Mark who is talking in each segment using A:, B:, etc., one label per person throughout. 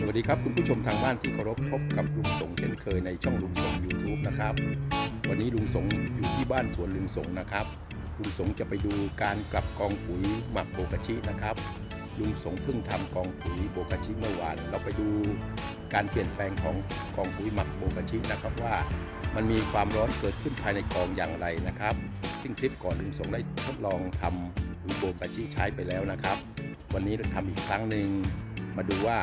A: สวัสดีครับคุณผู้ชมทางบ้านที่เคารพพบกับลุงสงเช่นเคยในช่องลุงสง YouTube นะครับ วันนี้ลุงสงอยู่ที่บ้านสวนลุงสงนะครับ ลุงสงจะไปดูการกลับกองปุ๋ยหมักโบกาชินะครับ ลุงสงเพิ่งทำกองปุ๋ยโบกาชิเมื่อวาน เราไปดูการเปลี่ยนแปลงของกองปุ๋ยหมักโบกาชินะครับว่า มันมีความร้อนเกิดขึ้นภายในกองอย่างไรนะครับ ซึ่งคลิปก่อนลุงสงได้ทดลองทำปุ๋ยโบกาชิใช้ไปแล้วนะครับ วันนี้เราทำอีกครั้งหนึ่งมาดูว่า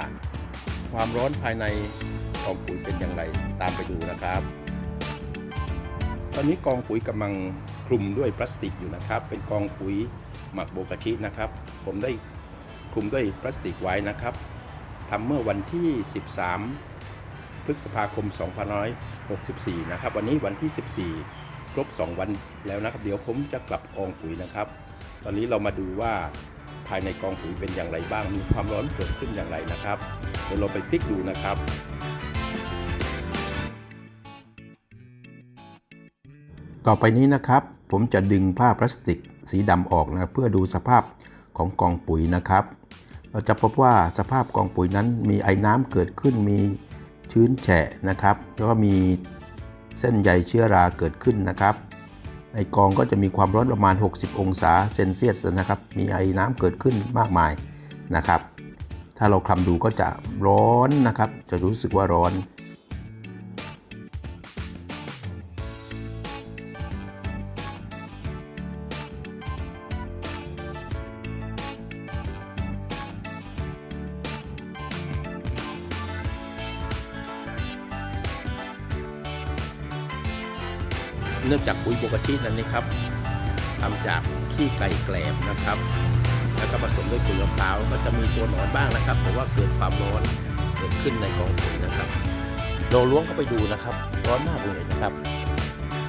A: ความร้อนภายในกองปุ๋ยเป็นอย่างไร ตามไปดูนะครับ ตอนนี้กองปุ๋ยกำลังคลุมด้วยพลาสติกอยู่นะครับ เป็นกองปุ๋ยหมักโบกาชินะครับ ผมได้คลุมด้วยพลาสติกไว้นะครับทำเมื่อวันที่ 13 พฤษภาคม 2564 นะครับ วันนี้วันที่ 14 ครบ 2 วันแล้วนะครับ เดี๋ยวผมจะกลับกองปุ๋ยนะครับ ตอนนี้เรามาดูว่า ภายในกองปุ๋ยเป็นอย่างไรบ้าง มีความร้อนเกิดขึ้นอย่างไรนะครับเดี๋ยวเราไปพลิกดูนะครับ ต่อไปนี้นะครับ ผมจะดึงผ้าพลาสติกสีดำออกนะเพื่อดูสภาพของกองปุ๋ยนะครับ เราจะพบว่าสภาพกองปุ๋ยนั้นมีไอ้น้ำเกิดขึ้นมีชื้นแฉะนะครับ แล้วก็มีเส้นใยเชื้อราเกิดขึ้นนะครับ ในกองก็จะมีความร้อนประมาณ 60 องศาเซนเซียสนะครับ มีไอ้น้ำเกิดขึ้นมากมายนะครับ ถ้าเราคลำดูก็จะร้อนนะครับ จะรู้สึกว่าร้อน เนื่องจากปุ๋ยโบกาชินั้นนะครับทำจากขี้ไก่แกลบนะครับ แล้วก็ผสมด้วยปุ๋ยมะพร้าวก็จะมีตัวหนอนบ้างนะครับแต่ว่าเกิดความร้อนเกิดขึ้นในกองปุ๋ยนะครับเราล้วงเข้าไปดูนะครับ ร้อนมากเลยนะครับ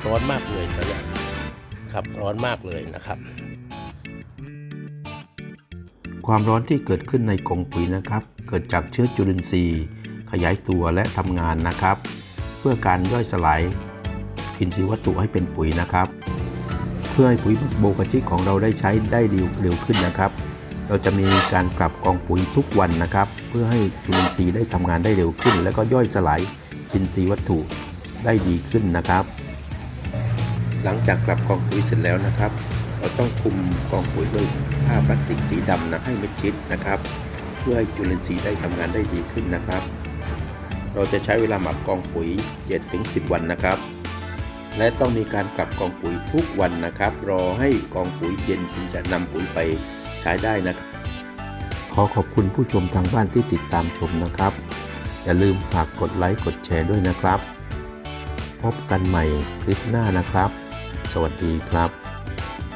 A: ร้อนมากเลยตอนนี้ครับร้อนมากเลยนะครับความร้อนที่เกิดขึ้นในกองปุ๋ยนะครับ เกิดจากเชื้อจุลินทรีย์ ขยายตัวและทำงานนะครับ เพื่อการย่อยสลาย อินทรีย์วัตถุให้เป็นปุ๋ยนะครับ เพื่อให้ปุ๋ยโบกาชิของเราได้ใช้ได้เร็วเร็วขึ้นนะครับ เราจะมีการกลับกองปุ๋ยทุกวันนะครับ เพื่อให้จุลินทรีย์ได้ทำงานได้เร็วขึ้น แล้วก็ย่อยสลายอินทรีย์วัตถุได้ดีขึ้นนะครับ หลังจากกลับกองปุ๋ยเสร็จแล้วนะครับ เราต้องคลุมกองปุ๋ยด้วยผ้าพลาสติกสีดำนะให้มิดชิดนะครับเพื่อให้จุลินทรีย์ได้ทำงานได้ดีขึ้นนะครับ เราจะใช้เวลาหมักกองปุ๋ย 7-10 วันนะครับ และต้องมีการกลับกองปุ๋ยทุกวันนะครับ รอให้กองปุ๋ยเย็นจึงจะนำปุ๋ยไปใช้ได้นะครับขอขอบคุณผู้ชมทางบ้านที่ติดตามชมนะครับ อย่าลืมฝากกดไลค์กดแชร์ด้วยนะครับ พบกันใหม่คลิปหน้านะครับ สวัสดีครับ